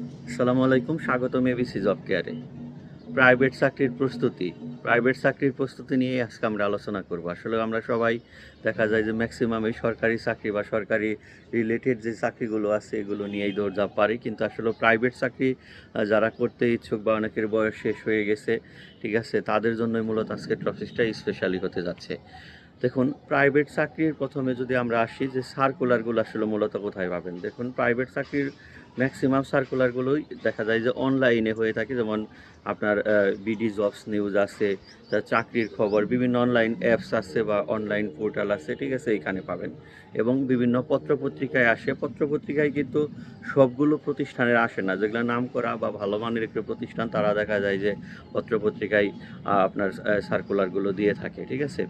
আসসালামু আলাইকুম, স্বাগতম এবিসি জব কেয়ারে। প্রাইভেট চাকরির প্রস্তুতি, প্রাইভেট চাকরির প্রস্তুতি নিয়ে আজকে আমরা আলোচনা করব। আসলে আমরা সবাই দেখা যায় যে ম্যাক্সিমামই সরকারি চাকরি বা সরকারি রিলেটেড যে চাকরিগুলো আছে, এগুলো নিয়েই দৌড়ঝাঁপ পারি। কিন্তু আসলে প্রাইভেট চাকরি যারা করতে ইচ্ছুক বা অনেকের বয়স শেষ হয়ে গেছে, ঠিক আছে, তাদের জন্যই মূলত আজকে টপিকটা স্পেশালি হতে যাচ্ছে। দেখুন, প্রাইভেট চাকরির প্রথমে যদি আমরা আসি যে সার্কুলারগুলো আসলে মূলত কোথায় পাবেন? দেখুন প্রাইভেট চাকরির ম্যাক্সিমাম সার্কুলারগুলোই দেখা যায় যে অনলাইনে হয়ে থাকে, যেমন আপনার বিডি জবস নিউজ আছে চাকরির খবর, বিভিন্ন অনলাইন অ্যাপস আছে বা অনলাইন পোর্টাল আছে, ঠিক আছে এখানে পাবেন। এবং বিভিন্ন পত্রপত্রিকায় আসে। পত্রপত্রিকায় কিন্তু সবগুলো প্রতিষ্ঠানের আসে না। যেগুলো নাম করা বা ভালো মানের একটি প্রতিষ্ঠান, তারা দেখা যায় যে পত্রপত্রিকায় আপনার সার্কুলারগুলো দিয়ে থাকে, ঠিক আছে?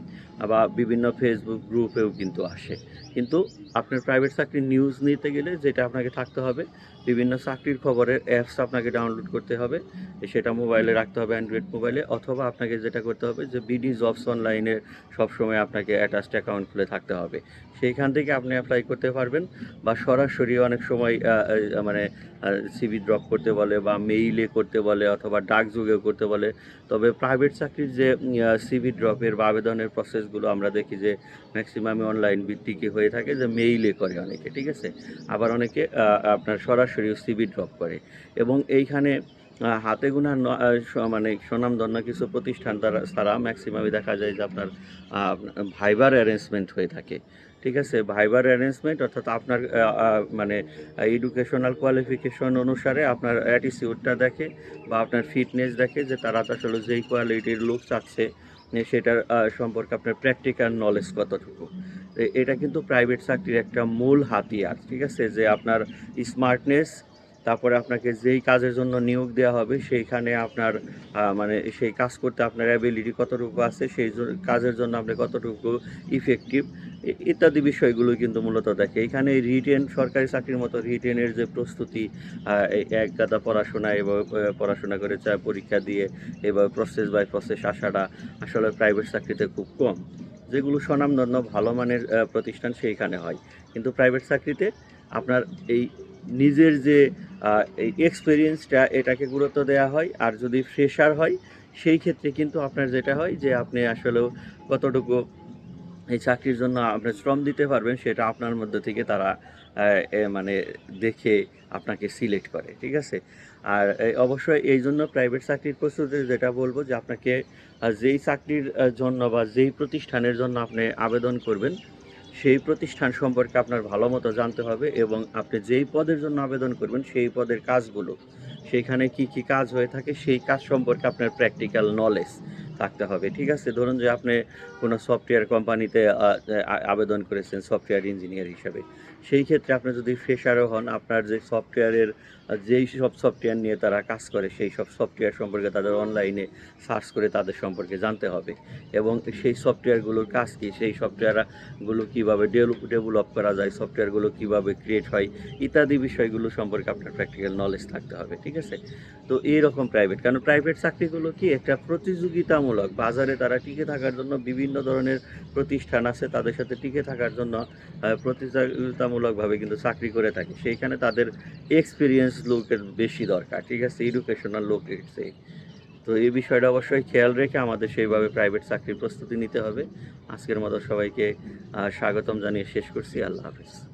বা বিভিন্ন ফেসবুক গ্রুপেও কিন্তু আসে। কিন্তু আপনার প্রাইভেট চাকরির নিউজ নিতে গেলে যেটা আপনাকে থাকতে হবে বিভিন্ন চাকরির খবরের অ্যাপস আপনাকে ডাউনলোড করতে হবে। সেটা মোবাইলে রাখতে হবে অ্যান্ড্রয়েড মোবাইলে অথবা আপনাকে যেটা করতে হবে যে বিডি জবস অনলাইনে সবসময় আপনাকে অ্যাটাচড অ্যাকাউন্ট খুলে থাকতে হবে। সেইখান থেকে আপনি অ্যাপ্লাই করতে পারবেন বা সরাসরি অনেক সময় মানে সিভি ড্রপ করতে বলে বা মেইলে করতে বলে অথবা ডাক যুগেও করতে বলে। তবে প্রাইভেট চাকরির যে সিভি ড্রপের বা আবেদনের প্রসেসগুলো আমরা দেখি যে ম্যাক্সিমামে অনলাইন ভিত্তিকই হয়ে থাকে যে মেইলে করে অনেকে, ঠিক আছে? আবার অনেকে আপনার সরাসরি সিভি ড্রপ করে। এবং এইখানে হাতে গোনা মানে স্বনামধন্য কিছু প্রতিষ্ঠান তারা তারা ম্যাক্সিমামই দেখা যায় যে আপনার ভাইবার অ্যারেঞ্জমেন্ট হয়ে থাকে। ঠিক আছে? ভাইবার অ্যারেঞ্জমেন্ট অর্থাৎ আপনার মানে এডুকেশনাল কোয়ালিফিকেশন অনুসারে আপনার অ্যাটিটিউডটা দেখে বা আপনার ফিটনেস দেখে যে তারা আসলে যেই কোয়ালিটির লোক চাচ্ছে সেটার সম্পর্কে আপনার প্র্যাকটিক্যাল নলেজ কতটুকু। এটা কিন্তু প্রাইভেট চাকরির একটা মূল হাতিয়ার, ঠিক আছে? যে আপনার স্মার্টনেস তারপরে আপনাকে যেই কাজের জন্য নিয়োগ দেওয়া হবে, সেইখানে আপনার মানে সেই কাজ করতে আপনার অ্যাবিলিটি কতটুকু আছে, সেই কাজের জন্য আপনি কতটুকু ইফেক্টিভ ইত্যাদি বিষয়গুলো কিন্তু মূলত দেখে। এখানে রিটেন সরকারি চাকরির মতো রিটেনের যে প্রস্তুতি এক গাদা পড়াশোনা এভাবে পড়াশোনা করে চা পরীক্ষা দিয়ে এভাবে প্রসেস বাই প্রসেস আসাটা আসলে প্রাইভেট চাকরিতে খুব কম। যেগুলো স্বনামধন্য ভালো মানের প্রতিষ্ঠান সেইখানে হয়। কিন্তু প্রাইভেট চাকরিতে আপনার এই নিজের যে এই এক্সপিরিয়েন্সটা এটাকে গুরুত্ব দেওয়া হয়। আর যদি ফ্রেশার হয়, সেই ক্ষেত্রে কিন্তু আপনার যেটা হয় যে, আপনি আসলেও কতটুকু এই চাকরির জন্য আপনি শ্রম দিতে পারবেন, সেটা আপনার মধ্যে থেকে তারা মানে দেখে আপনাকে সিলেক্ট করে, ঠিক আছে? আর অবশ্যই এই জন্য প্রাইভেট চাকরির প্রস্তুতি যেটা বলব যে আপনাকে যেই চাকরির জন্য বা যেই প্রতিষ্ঠানের জন্য আপনি আবেদন করবেন, সেই প্রতিষ্ঠান সম্পর্কে আপনার ভালো মতো জানতে হবে এবং আপনি যেই পদের জন্য আবেদন করবেন, সেই পদের কাজগুলো সেইখানে কি কি কাজ হয়ে থাকে, সেই কাজ সম্পর্কে আপনার প্র্যাকটিক্যাল নলেজ থাকতে হবে, ঠিক আছে? ধরুন যে আপনি কোনো সফটওয়্যার কোম্পানিতে আবেদন করেছেন সফটওয়্যার ইঞ্জিনিয়ার হিসাবে। সেই ক্ষেত্রে আপনি যদি ফ্রেশারও হন আপনার যে সফটওয়্যারের যেই সব সফটওয়্যার নিয়ে তারা কাজ করে সেই সব সফটওয়্যার সম্পর্কে তাদের অনলাইনে সার্চ করে তাদের সম্পর্কে জানতে হবে। এবং সেই সফটওয়্যারগুলোর কাজ কী সেই সফটওয়্যারগুলো কীভাবে ডেভেলপ ডেভেলপ করা যায় সফটওয়্যারগুলো কীভাবে ক্রিয়েট হয় ইত্যাদি বিষয়গুলো সম্পর্কে আপনার প্র্যাকটিক্যাল নলেজ থাকতে হবে ঠিক আছে? তো এইরকম প্রাইভেট কারণ প্রাইভেট চাকরিগুলো কি একটা প্রতিযোগিতামূলক বাজারে তারা টিকে থাকার জন্য বিভিন্ন ধরনের প্রতিষ্ঠান আছে তাদের সাথে টিকে থাকার জন্য আহ, প্রতিযোগিতামূলকভাবে কিন্তু চাকরি করে থাকে। সেইখানে তাদের এক্সপিরিয়েন্স লোকের বেশি দরকার, ঠিক আছে? এডুকেশনাল লোক সেই তো এই বিষয়টা অবশ্যই খেয়াল রেখে আমাদের সেইভাবে প্রাইভেট চাকরির প্রস্তুতি নিতে হবে। আজকের মতো সবাইকে স্বাগতম জানিয়ে শেষ করছি। আল্লাহ হাফিজ।